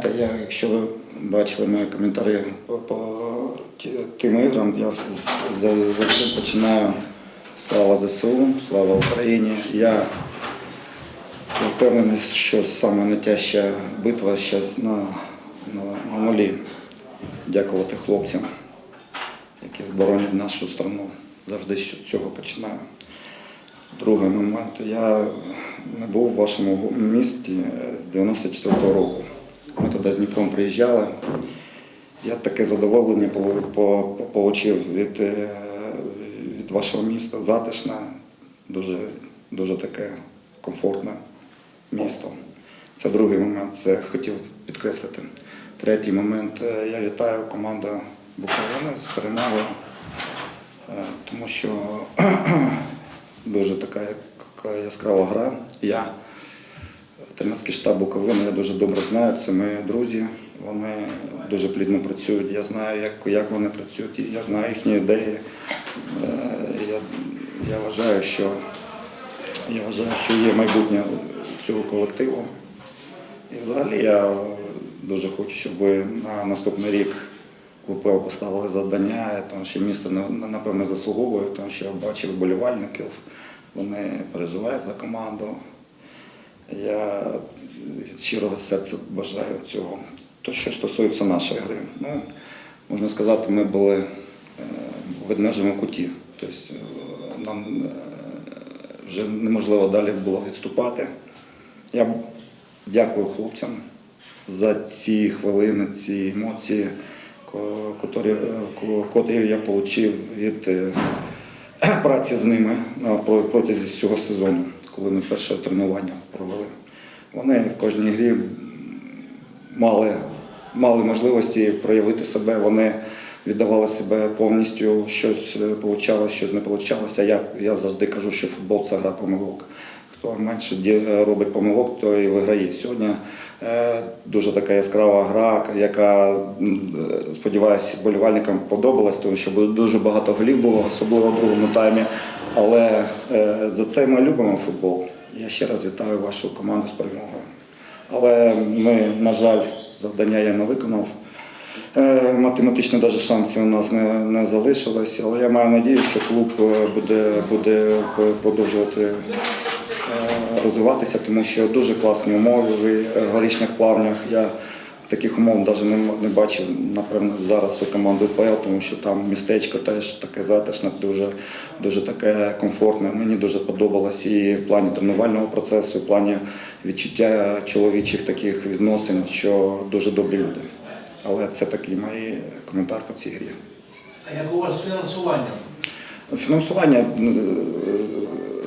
знаєте, я, якщо ви бачили мої коментарі по, тим іграм, я завжди починаю слава ЗСУ, слава Україні. Я впевнений, що саме найтяжча битва зараз на, на, на нулі. Дякувати хлопцям, які боронять нашу страну. Завжди з цього починаю. Другий момент. Я не був в вашому місті з 94-го року. Ми туди з Дніпром приїжджали. Я таке задоволення отримав від, е, від вашого міста. Затишне, дуже, дуже таке комфортне місто. Це другий момент, це хотів підкреслити. Третій момент. е, Я вітаю команду Буковини з перемогою, е, тому що дуже така яскрава гра. Я тренерський штаб Буковини я дуже добре знаю. Це мої друзі. Вони дуже плідно працюють. Я знаю, як, як вони працюють, я знаю їхні ідеї. Е, Я, я вважаю, що я вважаю, що є майбутнє цього колективу. І взагалі я дуже хочу, щоб на наступний рік ВПО поставили завдання, тому що місто напевно заслуговує, тому що я бачив болівальників, вони переживають за команду. Я щирого серця бажаю цього. То, що стосується нашої гри, ну, можна сказати, ми були е, в ведмежому куті. Тобто е, нам е, вже неможливо далі було відступати. Я дякую хлопцям за ці хвилини, ці емоції, котрі, котрі я отримав від праці з ними на про- протязі цього сезону, коли ми перше тренування провели. Вони в кожній грі мали, мали можливості проявити себе, вони віддавали себе повністю, щось вийшло, щось не вийшло. Я, я завжди кажу, що футбол це гра помилок. Хто менше робить помилок, той виграє. Сьогодні е, дуже така яскрава гра, яка, е, сподіваюся, болівальникам подобалась, тому що дуже багато голів було, особливо в другому таймі. Але е, за це ми любимо футбол. Я ще раз вітаю вашу команду з перемогою. Але ми, на жаль, завдання я не виконав. Е, Математично навіть шансів у нас не, не залишилось, але я маю надію, що клуб е, буде, буде продовжувати е, розвиватися, тому що дуже класні умови в е, горішніх плавнях. Я таких умов навіть не, бачив, напевно, зараз у команди УПЛ, тому що там містечко теж таке затишне, дуже, дуже таке комфортне. Мені дуже подобалось і в плані тренувального процесу, і в плані відчуття чоловічих таких відносин, що дуже добрі люди. Але це такий мій коментар по цій грі. А як у вас з фінансуванням? Фінансування, е,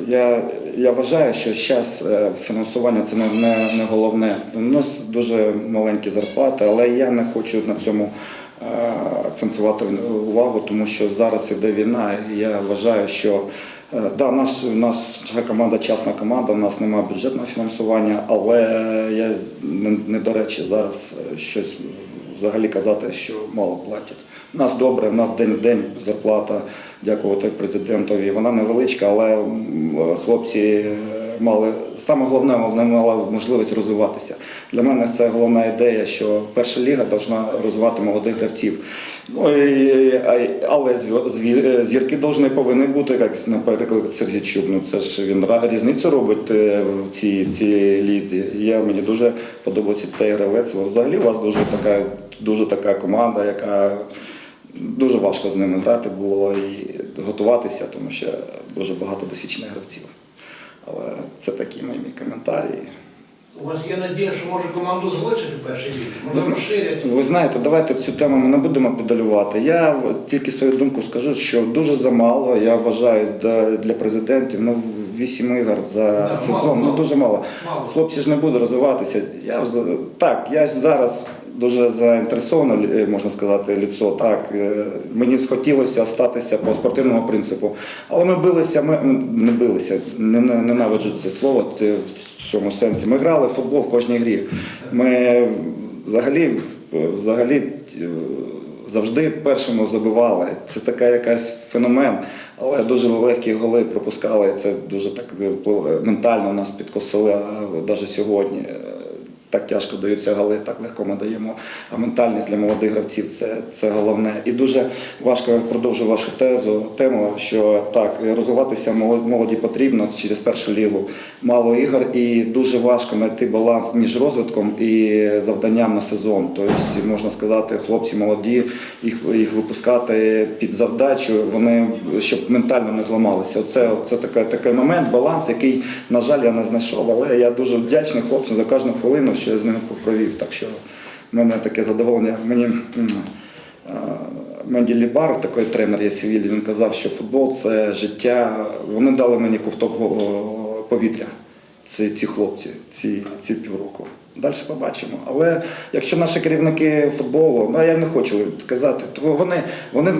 я, я вважаю, що зараз фінансування це не, не, не головне. У нас дуже маленькі зарплати, але я не хочу на цьому е, акцентувати увагу, тому що зараз іде війна, і я вважаю, що е, да, наш, наша команда частна команда, у нас немає бюджетного фінансування, але я не, не до речі зараз е, щось взагалі казати, що мало платять. У нас добре, у нас день в день зарплата, дякувати президентові. Вона невеличка, але хлопці е, мали саме головне, вони мали можливість розвиватися. Для мене це головна ідея, що перша ліга повинна розвивати молодих гравців. Ну, але зірки повинні бути, як, наприклад, Сергій Чуб. Ну, це ж він різницю робить е, в цій, цій лізі. Я, мені дуже подобається цей гравець. Взагалі у вас дуже така, дуже така команда, яка дуже важко з ними грати було і готуватися, тому що дуже багато досвідчених гравців. Але це такі мої коментарі. У вас є надія, що може команду залишити в першій лізі? Може розширять? ви знаєте, давайте цю тему ми не будемо педалювати. Я тільки свою думку скажу, що дуже замало, я вважаю, для, президентів, ну, 8 ігор за Да, сезон, мало, ну дуже мало. Мало. Хлопці ж не будуть розвиватися. Я, так, я зараз дуже заінтересоване, лі- можна сказати, ліцо. Так, е, мені схотілося остатися по спортивному принципу. Але ми билися, ми не билися, не, не- ненавиджу це слово в цьому сенсі. Ми грали в футбол в кожній грі. Ми взагалі, взагалі е, завжди першому забивали. Це така якась феномен. Але дуже легкі голи пропускали. Це дуже так ментально нас підкосили навіть сьогодні. Так тяжко даються голи, так легко ми даємо. А ментальність для молодих гравців це, це головне. І дуже важко продовжу вашу тезу, тему, що так, розвиватися молод- молоді потрібно через першу лігу. Мало ігор, і дуже важко знайти баланс між розвитком і завданням на сезон. Тобто, можна сказати, хлопці молоді, їх, їх випускати під завдачу, вони щоб ментально не зламалися. Оце, це такий, такий момент, баланс, який, на жаль, я не знайшов. Але я дуже вдячний хлопцям за кожну хвилину, що я з ними провів. Так що в мене таке задоволення. Мені Менді Лібар, такий тренер є Севілі, він казав, що футбол це життя. Вони дали мені ковток повітря. Ці, ці хлопці, ці, ці півроку. Далі побачимо. Але якщо наші керівники футболу, ну я не хочу казати, то вони, вони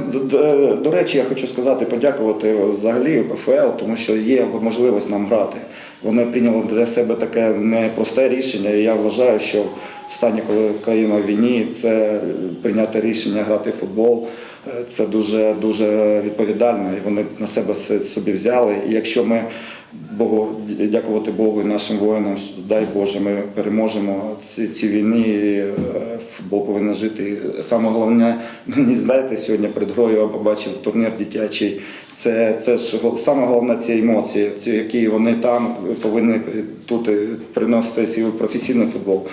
до речі, я хочу сказати, подякувати взагалі ПФЛ, тому що є можливість нам грати. Вони прийняли для себе таке непросте рішення. І я вважаю, що в стані, коли країна в війні, це прийняти рішення грати в футбол. е, Це дуже дуже відповідально, і вони на себе це собі взяли. І якщо ми Богу, дякувати Богу і нашим воїнам, дай Боже, ми переможемо ці, ці війни. і, е, Футбол повинен жити. Саме головне, мені знаєте, сьогодні перед грою я побачив турнір дитячий. Це, це ж саме головне ці емоції, ці, які вони там повинні тут е, приносити свій професійний футбол.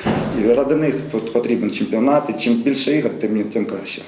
І ради них потрібен чемпіонат. І чим більше ігор, тим, тим краще.